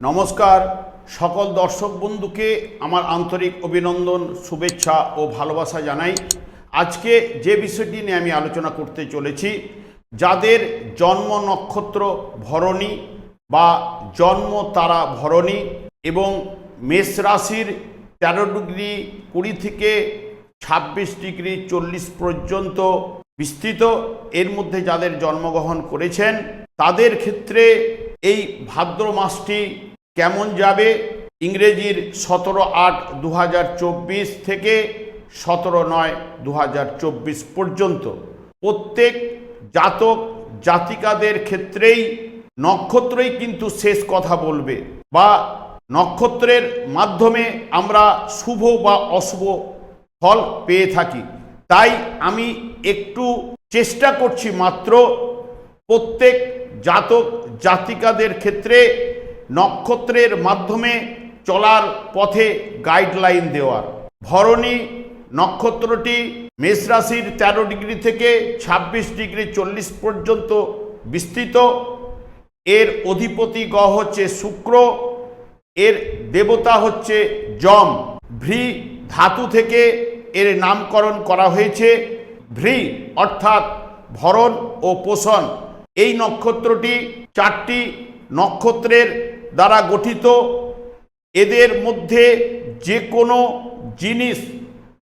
নমস্কার, সকল দর্শক বন্ধুকে আমার আন্তরিক অভিনন্দন, শুভেচ্ছা ও ভালোবাসা জানাই। আজকে যে বিষয়টি নিয়ে আমি আলোচনা করতে চলেছি, যাদের জন্ম নক্ষত্র ভরণী বা জন্ম তারা ভরণী এবং মেষ রাশির তেরো ডিগ্রি কুড়ি থেকে ছাব্বিশ ডিগ্রি চল্লিশ পর্যন্ত বিস্তৃত, এর মধ্যে যাদের জন্মগ্রহণ করেছেন, তাদের ক্ষেত্রে এই ভাদ্র মাসটি কেমন যাবে? ইংরেজির সতেরো আট দু থেকে সতেরো নয় দু পর্যন্ত। প্রত্যেক জাতক জাতিকাদের ক্ষেত্রেই নক্ষত্রই কিন্তু শেষ কথা বলবে বা নক্ষত্রের মাধ্যমে আমরা শুভ বা অশুভ ফল পেয়ে থাকি। তাই আমি একটু চেষ্টা করছি মাত্র প্রত্যেক জাতক জাতিকাদের ক্ষেত্রে নক্ষত্রের মাধ্যমে চলার পথে গাইডলাইন দেওয়ার। ভরণী নক্ষত্রটি মেষ রাশির তেরো ডিগ্রি থেকে ২৬ ডিগ্রি চল্লিশ পর্যন্ত বিস্তৃত। এর অধিপতি গ্রহ হচ্ছে শুক্র, এর দেবতা হচ্ছে যম। ভ্রি ধাতু থেকে এর নামকরণ করা হয়েছে। ভ্রি অর্থাৎ ভরণ ও পোষণ। এই নক্ষত্রটি চারটি নক্ষত্রের দ্বারা গঠিত, এদের মধ্যে যে কোনো জিনিস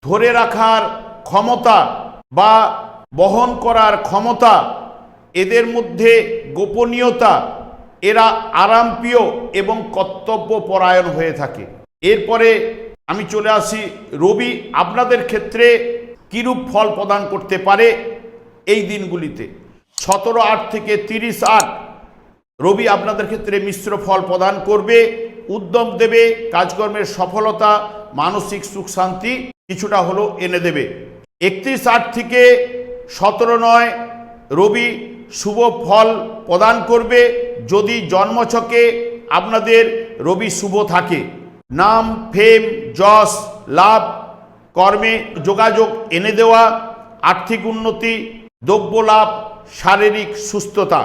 ধরে রাখার ক্ষমতা বা বহন করার ক্ষমতা, এদের মধ্যে গোপনীয়তা, এরা আরামপ্রিয় এবং কর্তব্যপরায়ণ হয়ে থাকে। এরপরে আমি চলে আসি। রবি, আপনাদের ক্ষেত্রে কিরূপ ফল প্রদান করতে পারে এই দিনগুলিতে? সতেরো আট থেকে তিরিশ আট রবি আপনাদের ক্ষেত্রে মিশ্র ফল প্রদান করবে, উদ্যম দেবে, কাজকর্মের সফলতা, মানসিক সুখ শান্তি কিছুটা হলো এনে দেবে। একত্রিশ আট থেকে সতেরো নয়, রবি শুভ ফল প্রদান করবে। যদি জন্মছকে আপনাদের রবি শুভ থাকে, নাম, ফেম, যশ, লাভ, কর্মে যোগাযোগ এনে দেওয়া, আর্থিক উন্নতি, দ্রব্য লাভ, শারীরিক সুস্থতা।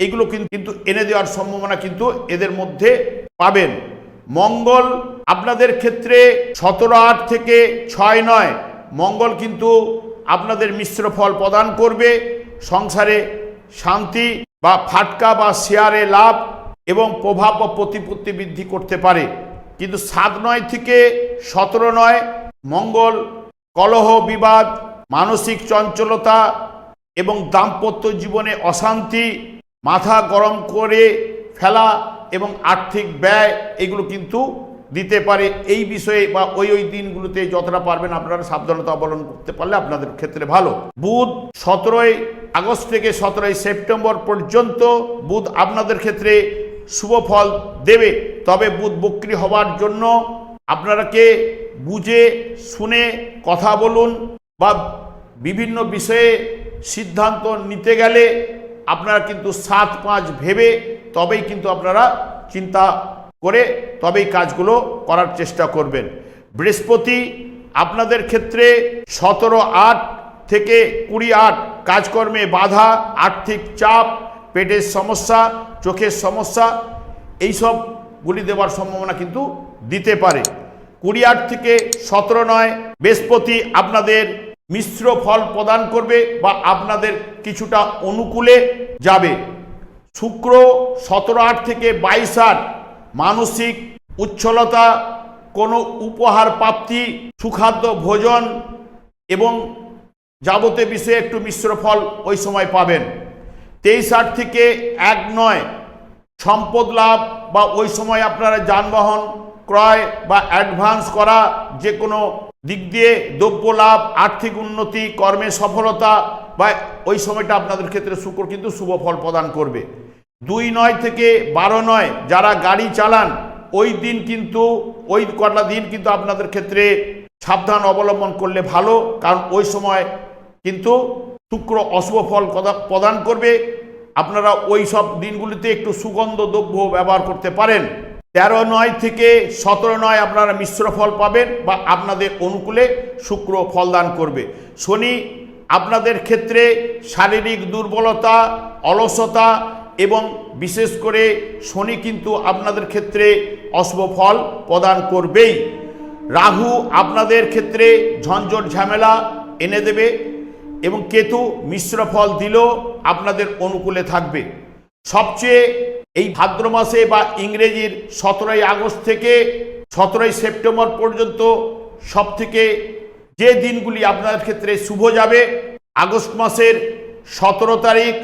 এগুলো কিন্তু এনে দেওয়ার সম্ভাবনা কিন্তু এদের মধ্যে পাবেন। মঙ্গল আপনাদের ক্ষেত্রে সতেরো আট থেকে ছয় নয়। মঙ্গল কিন্তু আপনাদের মিশ্র ফল প্রদান করবে। সংসারে শান্তি বা ফাটকা বা শেয়ারে লাভ এবং প্রভাব ও প্রতিপত্তি বৃদ্ধি করতে পারে। কিন্তু সাত নয় থেকে সতেরো নয়, মঙ্গল কলহ, বিবাদ, মানসিক চঞ্চলতা এবং দাম্পত্য জীবনে অশান্তি মাথা গরম করে ফেলা এবং আর্থিক ব্যয় এগুলো কিন্তু দিতে পারে এই বিষয়ে বা ওই ওই দিনগুলোতে যতটা পারবেন আপনারা সাবধানতা অবলম্বন করতে পারলে আপনাদের ক্ষেত্রে ভালো। বুধ সতেরোই আগস্ট থেকে সতেরোই সেপ্টেম্বর পর্যন্ত বুধ আপনাদের ক্ষেত্রে শুভ ফল দেবে। তবে বুধ বক্রি হওয়ার জন্য আপনারাকে বুঝে, শুনে কথা বলুন বা বিভিন্ন বিষয়ে সিদ্ধান্ত নিতে গেলে আপনারা কিন্তু সাত পাঁচ ভেবে তবেই কিন্তু আপনারা চিন্তা করে তবেই কাজগুলো করার চেষ্টা করবেন। বৃহস্পতি আপনাদের ক্ষেত্রে সতেরো আট থেকে কুড়ি আট কাজকর্মে বাধা, আর্থিক চাপ, পেটের সমস্যা, চোখের সমস্যা এই এইসবগুলি দেওয়ার সম্ভাবনা কিন্তু দিতে পারে। কুড়ি আট থেকে সতেরো নয় বৃহস্পতি আপনাদের মিশ্র ফল প্রদান করবে বা আপনাদের কিছুটা অনুকূলে যাবে। শুক্র সতেরো আট থেকে বাইশ আট, মানসিক উচ্ছলতা, কোনো উপহার প্রাপ্তি, সুখাদ্য ভোজন এবং যাবতীয় বিষয়ে একটু মিশ্র ফল ওই সময় পাবেন। তেইশ আট থেকে এক নয়, সম্পদ লাভ বা ওই সময় আপনারা যানবাহন ক্রয় বা অ্যাডভান্স করা যে কোনো দিক দিয়ে দ্রব্য লাভ, আর্থিক উন্নতি, কর্মে সফলতা, বা ওই সময়টা আপনাদের ক্ষেত্রে শুক্র কিন্তু শুভ ফল প্রদান করবে। দুই নয় থেকে বারো নয় যারা গাড়ি চালান, ওই দিন কিন্তু, ওই কটা দিন কিন্তু আপনাদের ক্ষেত্রে সাবধান অবলম্বন করলে ভালো, কারণ ওই সময় কিন্তু শুক্র অশুভ ফল প্রদান করবে। আপনারা ওই সব দিনগুলিতে একটু সুগন্ধ দ্রব্য ব্যবহার করতে পারেন। তেরো নয় থেকে সতেরো নয় আপনারা মিশ্র ফল পাবেন বা আপনাদের অনুকূলে শুক্র ফলদান করবে। শনি, আপনাদের ক্ষেত্রে শারীরিক দুর্বলতা, অলসতা এবং বিশেষ করে শনি কিন্তু আপনাদের ক্ষেত্রে অশুভ ফল প্রদান করবেই। রাহু আপনাদের ক্ষেত্রে ঝঞ্ঝট ঝামেলা এনে দেবে এবং কেতু মিশ্র ফল দিলেও আপনাদের অনুকূলে থাকবে। সবচেয়ে এই ভাদ্র মাসে বা ইংরেজির সতেরোই আগস্ট থেকে সতেরোই সেপ্টেম্বর পর্যন্ত সব থেকে যে দিনগুলি আপনাদের ক্ষেত্রে শুভ যাবে, আগস্ট মাসের সতেরো তারিখ,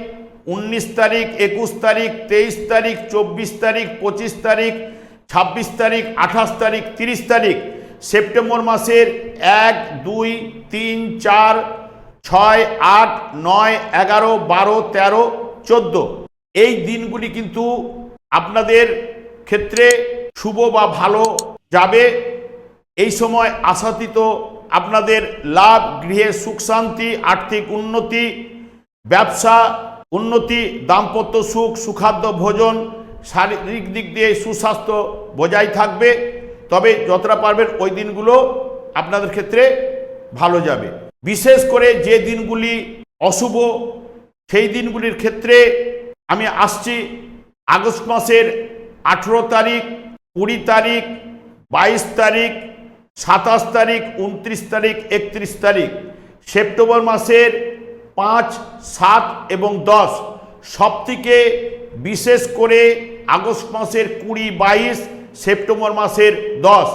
উনিশ তারিখ, একুশ তারিখ, তেইশ তারিখ, চব্বিশ তারিখ, পঁচিশ তারিখ, ছাব্বিশ তারিখ, আঠাশ তারিখ, তিরিশ তারিখ, সেপ্টেম্বর মাসের এক, দুই, তিন, চার, ছয়, আট, নয়, এগারো, বারো, তেরো, চোদ্দ। এই দিনগুলি কিন্তু আপনাদের ক্ষেত্রে শুভ বা ভালো যাবে। এই সময় আশাতীত আপনাদের লাভ, গৃহে সুখ, শান্তি, আর্থিক উন্নতি, ব্যবসা উন্নতি, দাম্পত্য সুখ, সুখাদ্য ভোজন, শারীরিক দিক দিয়ে সুস্বাস্থ্য বজায় থাকবে। তবে যতটা পারবেন ওই দিনগুলো আপনাদের ক্ষেত্রে ভালো যাবে। বিশেষ করে যে দিনগুলি অশুভ, সেই দিনগুলির ক্ষেত্রে আমি আসছি আগস্ট মাসের আঠেরো তারিখ, কুড়ি তারিখ, বাইশ তারিখ, সাতাশ তারিখ, উনত্রিশ তারিখ, একত্রিশ তারিখ। সেপ্টেম্বর মাসের পাঁচ, সাত এবং দশ। সবথেকে বিশেষ করে আগস্ট মাসের কুড়ি, বাইশ, সেপ্টেম্বর মাসের দশ।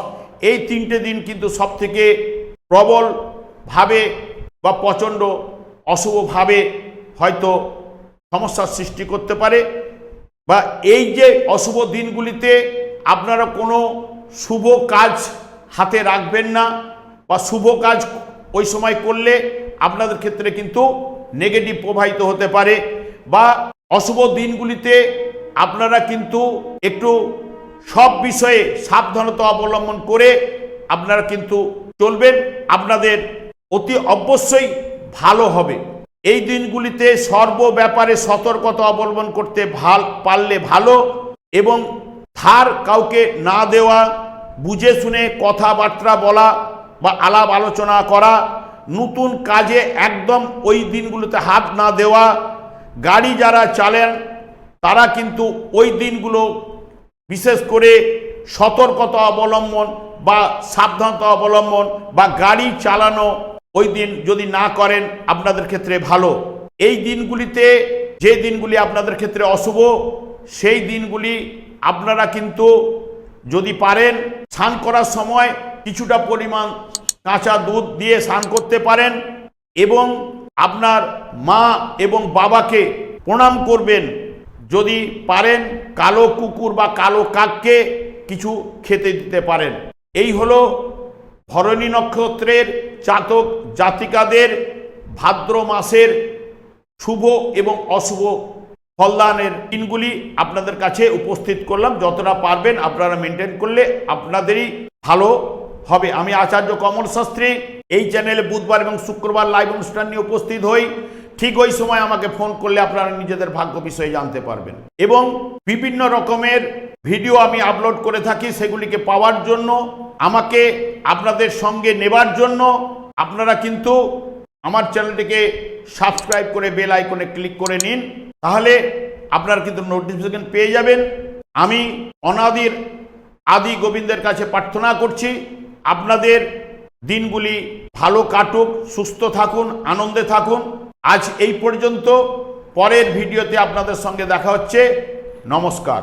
এই তিনটে দিন কিন্তু সবথেকে প্রবলভাবে বা প্রচণ্ড অশুভভাবে হয়তো সমস্যার সৃষ্টি করতে পারে। বা এই যে অশুভ দিনগুলিতে আপনারা কোনো শুভ কাজ হাতে রাখবেন না বা শুভ কাজ ওই সময় করলে আপনাদের ক্ষেত্রে কিন্তু নেগেটিভ প্রবাহিত হতে পারে বা অশুভ দিনগুলিতে আপনারা কিন্তু একটু সব বিষয়ে সাবধানতা অবলম্বন করে আপনারা কিন্তু চলবেন। আপনাদের অতি অবশ্যই ভালো হবে। এই দিনগুলিতে সর্ব ব্যাপারে সতর্কতা অবলম্বন করতে ভালো, পারলে ভালো এবং ধার কাউকে না দেওয়া, বুঝে শুনে কথাবার্তা বলা বা আলাপ আলোচনা করা, নতুন কাজে একদম ওই দিনগুলোতে হাত না দেওয়া, গাড়ি যারা চালেন, তারা কিন্তু ওই দিনগুলো বিশেষ করে সতর্কতা অবলম্বন বা সাবধানতা অবলম্বন বা গাড়ি চালানো ওই দিন যদি না করেন, আপনাদের ক্ষেত্রে ভালো। এই দিনগুলিতে যে দিনগুলি আপনাদের ক্ষেত্রে অশুভ, সেই দিনগুলি আপনারা কিন্তু যদি পারেন, স্নান করার সময় কিছুটা পরিমাণ কাঁচা দুধ দিয়ে স্নান করতে পারেন এবং আপনার মা এবং বাবাকে প্রণাম করবেন। যদি পারেন, কালো কুকুর বা কালো কাককে কিছু খেতে দিতে পারেন। এই হলো ভরণী নক্ষত্রের জাতক জাতিকাদের ভাদ্র মাসের শুভ এবং অশুভ ফলদানের দিনগুলি আপনাদের কাছে উপস্থিত করলাম। যতটা পারবেন আপনারা মেনটেন করলে আপনাদেরই ভালো হবে। আমি আচার্য কমল শাস্ত্রী এই চ্যানেলে বুধবার এবং শুক্রবার লাইভ অনুষ্ঠান নিয়ে উপস্থিত হই। ঠিক ওই সময় আমাকে ফোন করলে আপনারা নিজেদের ভাগ্য বিষয়ে জানতে পারবেন। এবং বিভিন্ন রকমের ভিডিও আমি আপলোড করে থাকি, সেগুলিকে পাওয়ার জন্য, আমাকে আপনাদের সঙ্গে নেবার জন্য আপনারা কিন্তু আমার চ্যানেলটিকে সাবস্ক্রাইব করে বেল আইকনে ক্লিক করে নিন, তাহলে আপনারা কিন্তু নোটিফিকেশন পেয়ে যাবেন। আমি অনাদির আদি গোবিন্দের কাছে প্রার্থনা করছি, আপনাদের দিনগুলি ভালো কাটুক, সুস্থ থাকুন, আনন্দে থাকুন। আজ এই পর্যন্ত, পরের ভিডিওতে আপনাদের সঙ্গে দেখা হচ্ছে। নমস্কার।